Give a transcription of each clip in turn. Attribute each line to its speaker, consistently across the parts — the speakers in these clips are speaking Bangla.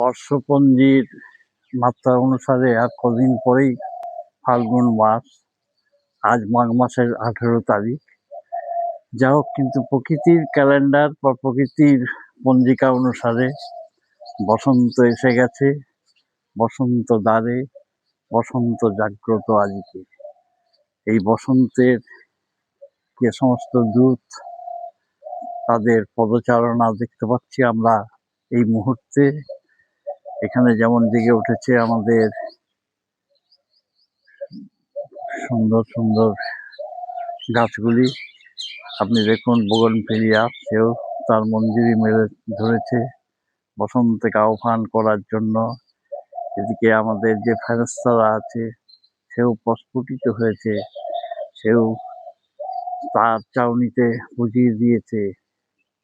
Speaker 1: বর্ষপঞ্জির মাত্রা অনুসারে আর কদিন পরেই ফাল্গুন মাস, আজ মাঘ মাসের আঠেরো তারিখ। যা হোক, কিন্তু প্রকৃতির ক্যালেন্ডার বা প্রকৃতির পঞ্জিকা অনুসারে বসন্ত এসে গেছে, বসন্ত দ্বারে, বসন্ত জাগ্রত আজকে। এই বসন্তের যে সমস্ত দূত, তাদের পদচারণা দেখতে পাচ্ছি আমরা এই মুহূর্তে। এখানে যেমন জেগে উঠেছে আমাদের সুন্দর সুন্দর গাছগুলি। আপনি দেখুন বগন ফেলিয়া সেও তার মঞ্জুরি মেলে, ধরেছে। বসন্তকে আহ্বান করার জন্য। এদিকে আমাদের যে ফেরস্তারা আছে, সেও প্রস্ফুটিত হয়েছে। সেও তার চাউনিতে বুঝিয়ে দিয়েছে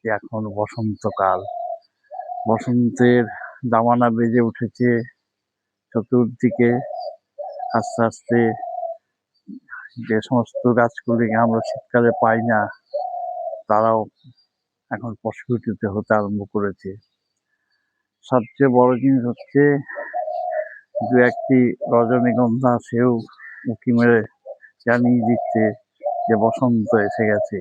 Speaker 1: যে এখন বসন্তকাল। বসন্তের দামানা বেজে উঠেছে চতুর্দিকে। আস্তে আস্তে যে সমস্ত গাছগুলিকে আমরা শীতকালে পাই না, তারাও এখন প্রস্ফুটিত হতে আরম্ভ করেছে। সবচেয়ে বড় জিনিস হচ্ছে, দু একটি রজনীগন্ধা সেও উঁকি মেরে জানিয়ে দিচ্ছে যে বসন্ত এসে গেছে।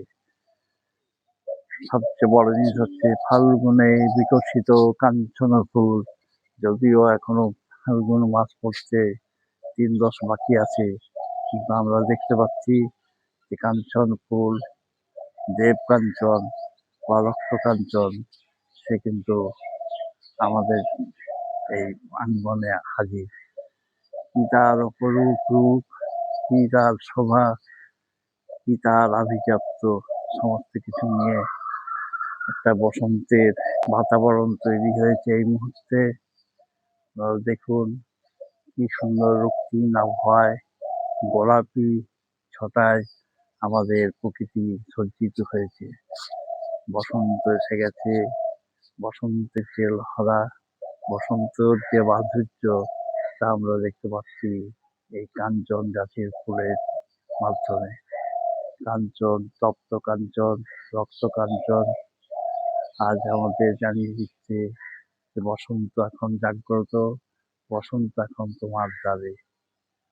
Speaker 1: সবচেয়ে বড় জিনিস হচ্ছে ফাল্গুনে বিকশিত কাঞ্চন ফুল যদিও এখনও ফাল্গুন মাস পড়ছে, তিন দশ বাকি আছে, কিন্তু আমরা দেখতে পাচ্ছি যে কাঞ্চন ফুল দেব কাঞ্চন বা রক্ত কাঞ্চন সে কিন্তু আমাদের এই আঙ্গনে হাজির। কি তার অপরূপ রূপ, কি তার শোভা, কি তার আভিজাত্য, সমস্ত কিছু নিয়ে একটা বসন্তের বাতাবরণ তৈরি হয়েছে এই মুহূর্তে। দেখুন কি সুন্দর রক্তিম আবহাওয়ায় গোলাপি ছটায় আমাদের প্রকৃতি সজ্জিত হয়েছে। বসন্ত এসে গেছে, বসন্তের যে লহরা, বসন্তর যে মাধুর্য, তা আমরা দেখতে পাচ্ছি এই কাঞ্চন গাছের ফুলের মাধ্যমে। কাঞ্চন, তপ্ত কাঞ্চন, রক্ত কাঞ্চন আজ আমাদের জানিয়ে দিচ্ছে যে, বসন্ত এখন জাগ্রত, বসন্ত এখন তোমার দ্বারে।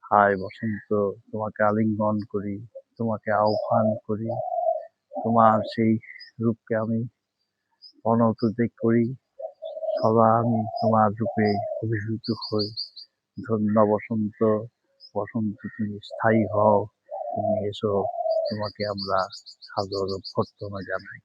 Speaker 1: হায় বসন্ত, তোমাকে আলিঙ্গন করি, তোমাকে আহ্বান করি, তোমার সেই রূপকে আমি অনতুদিক করি, সদা আমি তোমার রূপে অভিভূত হই। ধন্য বসন্ত বসন্ত তুমি স্থায়ী হও, তুমি এসো, তোমাকে আমরা সাদর অভ্যর্থনা জানাই।